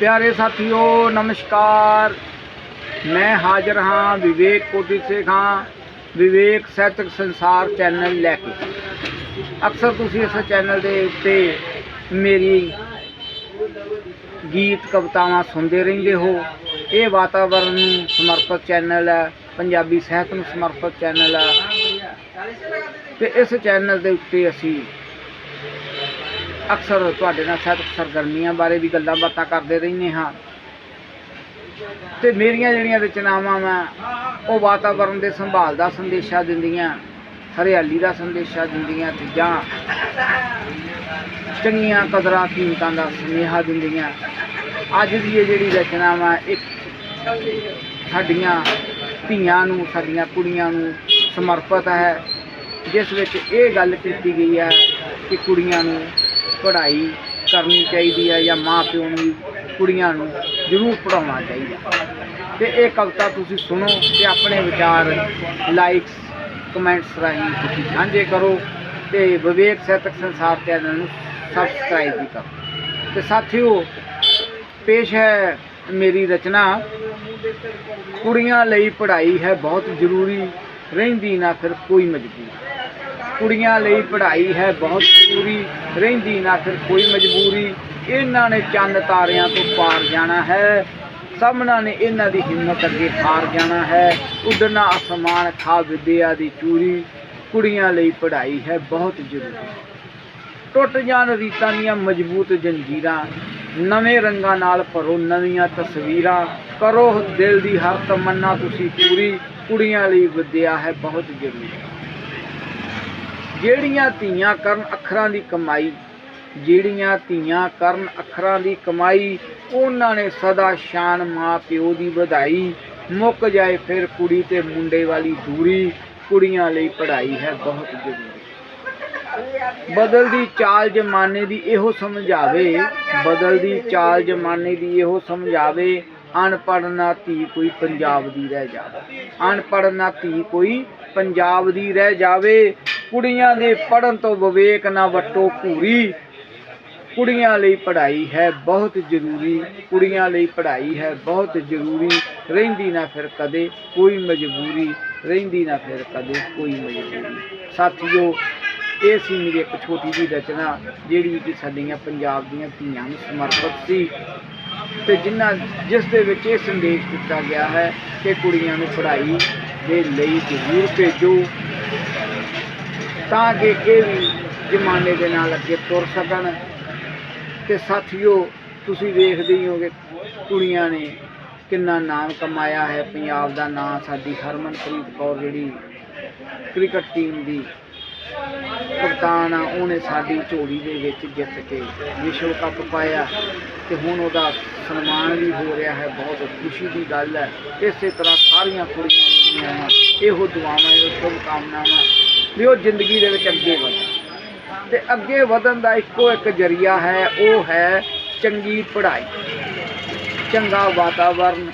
ਪਿਆਰੇ ਸਾਥੀਓ, ਨਮਸਕਾਰ। ਮੈਂ ਹਾਜ਼ਰ ਹਾਂ ਵਿਵੇਕ ਕੋਟੀ ਸੇ ਖਾਂ ਵਿਵੇਕ ਸਾਹਿਤਕ ਸੰਸਾਰ ਚੈਨਲ ਲੈ ਕੇ। ਅਕਸਰ ਤੁਸੀਂ ਇਸ ਚੈਨਲ ਦੇ ਉੱਤੇ ਮੇਰੀ ਗੀਤ, ਕਵਿਤਾਵਾਂ ਸੁਣਦੇ ਰਹਿੰਦੇ ਹੋ। ਇਹ ਵਾਤਾਵਰਨ ਨੂੰ ਸਮਰਪਿਤ ਚੈਨਲ ਹੈ। ਪੰਜਾਬੀ ਸਾਹਿਤ ਨੂੰ ਸਮਰਪਿਤ ਚੈਨਲ ਹੈ। ਤੇ ਇਸ ਚੈਨਲ ਦੇ ਉੱਤੇ ਅਸੀਂ ਅਕਸਰ ਤੁਹਾਡੇ ਨਾਲ ਸਾਹਿਤਕ ਸਰਗਰਮੀਆਂ ਬਾਰੇ ਵੀ ਗੱਲਾਂ ਬਾਤਾਂ ਕਰਦੇ ਰਹਿੰਦੇ ਹਾਂ। ਤੇ ਮੇਰੀਆਂ ਜਿਹੜੀਆਂ ਰਚਨਾਵਾਂ ਵਾ, ਉਹ ਵਾਤਾਵਰਣ ਦੇ ਸੰਭਾਲ ਦਾ ਸੰਦੇਸ਼ਾ ਦਿੰਦੀਆਂ, ਹਰਿਆਲੀ ਦਾ ਸੰਦੇਸ਼ਾ ਦਿੰਦੀਆਂ ਤੇ ਜਾਂ ਚੰਗੀਆਂ ਕਦਰਾਂ, ਕੀਮਤਾਂ ਦਾ ਸੁਨੇਹਾ ਦਿੰਦੀਆਂ। ਅੱਜ ਦੀ ਇਹ ਜਿਹੜੀ ਰਚਨਾਵਾਂ, ਇੱਕ ਸਾਡੀਆਂ ਧੀਆਂ ਨੂੰ, ਸਾਡੀਆਂ ਕੁੜੀਆਂ ਨੂੰ ਸਮਰਪਿਤ ਹੈ, ਜਿਸ ਵਿੱਚ ਇਹ ਗੱਲ ਕੀਤੀ ਗਈ ਹੈ ਕਿ ਕੁੜੀਆਂ ਨੂੰ ਪੜ੍ਹਾਈ ਕਰਨੀ ਚਾਹੀਦੀ ਹੈ ਜਾਂ ਮਾਂ ਪਿਓ ਨੂੰ ਵੀ ਕੁੜੀਆਂ ਨੂੰ ਜ਼ਰੂਰ ਪੜ੍ਹਾਉਣਾ ਚਾਹੀਦਾ। ਤੇ ਇਹ ਕਵਿਤਾ ਤੁਸੀਂ ਸੁਣੋ ਤੇ ਆਪਣੇ ਵਿਚਾਰ ਲਾਈਕਸ ਕਮੈਂਟਸ ਰਾਹੀਂ ਤੁਸੀਂ ਸਾਂਝੇ ਕਰੋ ਤੇ ਵਿਵੇਕ ਸਾਹਿਤਕ ਸੰਸਾਰ ਚੈਨਲ ਨੂੰ ਸਬਸਕ੍ਰਾਈਬ ਵੀ ਕਰੋ। ਤੇ ਸਾਥੀਓ, ਪੇਸ਼ ਹੈ ਮੇਰੀ ਰਚਨਾ, ਕੁੜੀਆਂ ਲਈ ਪੜ੍ਹਾਈ ਹੈ ਬਹੁਤ ਜ਼ਰੂਰੀ, ਰਹਿੰਦੀ ਨਾ ਫਿਰ ਕੋਈ ਮਜਬੂਰੀ। ਕੁੜੀਆਂ ਲਈ ਪੜ੍ਹਾਈ ਹੈ, ਬਹੁਤ ਜ਼ਰੂਰੀ। ਰਹਿੰਦੀ ਨਾ ਫਿਰ ਕੋਈ ਮਜਬੂਰੀ। ਇਹਨਾਂ ਨੇ ਚੰਦ ਤਾਰਿਆਂ ਤੋਂ ਪਾਰ ਜਾਣਾ ਹੈ। ਸਾਹਮਣਾ ਨੇ ਇਹਨਾਂ ਦੀ ਹਿੰਮਤ ਅੱਗੇ ਹਾਰ ਜਾਣਾ ਹੈ। ਉੱਡਣਾ ਅਸਮਾਨ ਖਾ ਵਿਦਿਆ ਦੀ ਚੂਰੀ। ਕੁੜੀਆਂ ਲਈ ਪੜ੍ਹਾਈ ਹੈ, ਬਹੁਤ ਜ਼ਰੂਰੀ। ਟੁੱਟ ਜਾਣ ਰੀਤਾਂ ਦੀਆਂ ਮਜ਼ਬੂਤ ਜੰਜੀਰਾਂ। ਨਵੇਂ ਰੰਗਾਂ ਨਾਲ ਭਰੋ ਨਵੀਆਂ ਤਸਵੀਰਾਂ। ਕਰੋ ਦਿਲ ਦੀ ਹਰ ਤਮੰਨਾ ਤੁਸੀਂ ਪੂਰੀ। ਕੁੜੀਆਂ ਲਈ ਵਿਦਿਆ ਹੈ, ਬਹੁਤ ਜ਼ਰੂਰੀ। ਜਿਹੜੀਆਂ ਧੀਆਂ ਕਰਨ ਅੱਖਰਾਂ ਦੀ ਕਮਾਈ, ਜਿਹੜੀਆਂ ਧੀਆਂ ਕਰਨ ਅੱਖਰਾਂ ਦੀ ਕਮਾਈ, ਉਹਨਾਂ ਨੇ ਸਦਾ ਸ਼ਾਨ ਮਾਂ ਪਿਓ ਦੀ ਵਧਾਈ। ਮੁੱਕ ਜਾਏ ਫਿਰ ਕੁੜੀ ਤੇ ਮੁੰਡੇ ਵਾਲੀ ਦੂਰੀ, ਕੁੜੀਆਂ ਲਈ ਪੜ੍ਹਾਈ ਹੈ ਬਹੁਤ ਜ਼ਰੂਰੀ। ਬਦਲਦੀ ਚਾਲ ਜਮਾਨੇ ਦੀ ਇਹੋ ਸਮਝਾਵੇ, ਬਦਲਦੀ ਚਾਲ ਜਮਾਨੇ ਦੀ ਇਹੋ ਸਮਝਾਵੇ, ਅਨਪੜ੍ਹ ਨਾ ਧੀ ਕੋਈ ਪੰਜਾਬ ਦੀ ਰਹਿ ਜਾਵੇ। ਅਨਪੜ੍ਹ ਨਾ ਧੀ ਕੋਈ ਪੰਜਾਬ ਦੀ ਰਹਿ ਜਾਵੇ। ਕੁੜੀਆਂ ਦੇ ਪੜਨ ਤੋਂ ਵਿਵੇਕ ਨਾ ਵਟੋ ਭੂਰੀ। ਕੁੜੀਆਂ ਲਈ ਪੜ੍ਹਾਈ ਹੈ ਬਹੁਤ ਜ਼ਰੂਰੀ। ਕੁੜੀਆਂ ਲਈ ਪੜ੍ਹਾਈ ਹੈ ਬਹੁਤ ਜ਼ਰੂਰੀ। ਰਹਿੰਦੀ ਨਾ ਫਿਰ ਕਦੇ ਕੋਈ ਮਜਬੂਰੀ। ਰਹਿੰਦੀ ਨਾ ਫਿਰ ਕਦੇ ਕੋਈ ਮਜਬੂਰੀ। ਸਾਥੀਓ, ਇਹ ਸੀ ਮੇਰੀ ਇੱਕ ਛੋਟੀ ਜਿਹੀ ਰਚਨਾ, ਜਿਹੜੀ ਕਿ ਸਾਡੀਆਂ ਪੰਜਾਬ ਦੀਆਂ ਧੀਆਂ ਨੂੰ ਸਮਰਪਿਤ ਸੀ। ਤੇ ਜਿਨ੍ਹਾਂ ਜਿਸ ਦੇ ਵਿੱਚ ਇਹ ਸੰਦੇਸ਼ ਦਿੱਤਾ ਗਿਆ ਹੈ ਕਿ ਕੁੜੀਆਂ ਨੂੰ ਪੜ੍ਹਾਈ ਦੇ ਲਈ ਜ਼ਰੂਰ ਭੇਜੋ। ਤਾਂ ਕਿ ਇਹ ਵੀ ਜ਼ਮਾਨੇ ਦੇ ਨਾਲ ਅੱਗੇ ਤੁਰ ਸਕਣ। ਤੇ ਸਾਥੀਓ, ਤੁਸੀਂ ਵੇਖਦੇ ਹੀ ਹੋਗੇ ਕੁੜੀਆਂ ਨੇ ਕਿੰਨਾ ਨਾਮ ਕਮਾਇਆ ਹੈ। ਪੰਜਾਬ ਦਾ ਨਾਮ ਸਾਡੀ ਹਰਮਨਪ੍ਰੀਤ ਕੌਰ ਜਿਹੜੀ ਕ੍ਰਿਕਟ ਟੀਮ ਦੀ ਕਪਤਾਨ ਆ, ਉਹਨੇ ਸਾਡੀ ਝੋਲੀ ਦੇ ਵਿੱਚ ਜਿੱਤ ਕੇ ਵਿਸ਼ਵ ਕੱਪ ਪਾਇਆ। ਤੇ ਹੁਣ ਉਹਦਾ ਸਨਮਾਨ ਵੀ ਹੋ ਰਿਹਾ ਹੈ। ਬਹੁਤ ਖੁਸ਼ੀ ਦੀ ਗੱਲ ਹੈ। ਇਸੇ ਤਰ੍ਹਾਂ ਸਾਰੀਆਂ ਕੁੜੀਆਂ ਜਿਹੜੀਆਂ ਇਹੋ ਦੁਆਵਾਂ, ਇਹੋ ਸ਼ੁਭ ਕਾਮਨਾਵਾਂ ਵੀ ਉਹ ਜ਼ਿੰਦਗੀ ਦੇ ਵਿੱਚ ਅੱਗੇ ਵਧਣ ਤੇ ਅੱਗੇ ਵਧਣ ਦਾ ਇੱਕੋ ਇੱਕ ਜਰੀਆ ਹੈ, ਉਹ ਹੈ ਚੰਗੀ ਪੜ੍ਹਾਈ। ਚੰਗਾ ਵਾਤਾਵਰਨ,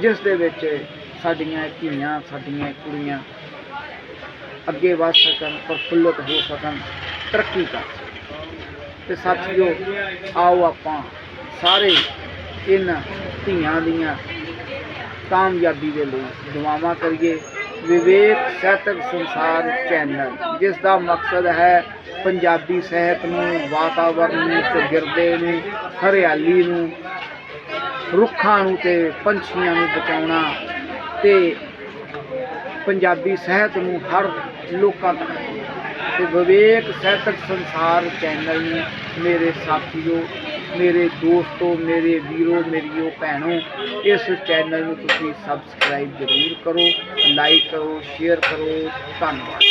ਜਿਸ ਦੇ ਵਿੱਚ ਸਾਡੀਆਂ ਧੀਆਂ, ਸਾਡੀਆਂ ਕੁੜੀਆਂ ਅੱਗੇ ਵਧ ਸਕਣ, ਪ੍ਰਫੁੱਲਤ ਹੋ ਸਕਣ, ਤਰੱਕੀ ਕਰ ਸਕਣ। ਤੇ ਸਾਥੀਓ, ਆਓ ਆਪਾਂ ਸਾਰੇ ਇਹਨਾਂ ਧੀਆਂ ਦੀਆਂ ਕਾਮਯਾਬੀ ਦੇ ਲਈ ਦੁਆਵਾਂ ਕਰੀਏ। ਵਿਵੇਕ ਸਾਹਿਤਕ ਸੰਸਾਰ ਚੈਨਲ ਜਿਸ ਦਾ ਮਕਸਦ ਹੈ ਪੰਜਾਬੀ ਸਾਹਿਤ ਨੂੰ ਵਾਤਾਵਰਣ ਨੂੰ ਚੌਗਿਰਦੇ ਨੂੰ, ਹਰਿਆਲੀ ਨੂੰ, ਰੁੱਖਾਂ ਨੂੰ ਤੇ ਪੰਛੀਆਂ ਨੂੰ ਬਚਾਉਣਾ ਤੇ ਪੰਜਾਬੀ ਸਾਹਿਤ ਨੂੰ ਹਰ ਲੋਕਾਂ ਤੱਕ ਤੇ ਵਿਵੇਕ ਸਾਹਿਤਕ ਸੰਸਾਰ ਚੈਨਲ ਨੂੰ ਮੇਰੇ ਸਾਥੀਓ ਮੇਰੇ ਦੋਸਤੋ, ਮੇਰੇ ਵੀਰੋ ਮੇਰੀਓ ਭੈਣੋ, ਇਸ ਚੈਨਲ ਨੂੰ ਤੁਸੀਂ ਸਬਸਕ੍ਰਾਈਬ ਜ਼ਰੂਰ ਕਰੋ ਲਾਈਕ ਕਰੋ ਸ਼ੇਅਰ ਕਰੋ, ਧੰਨਵਾਦ।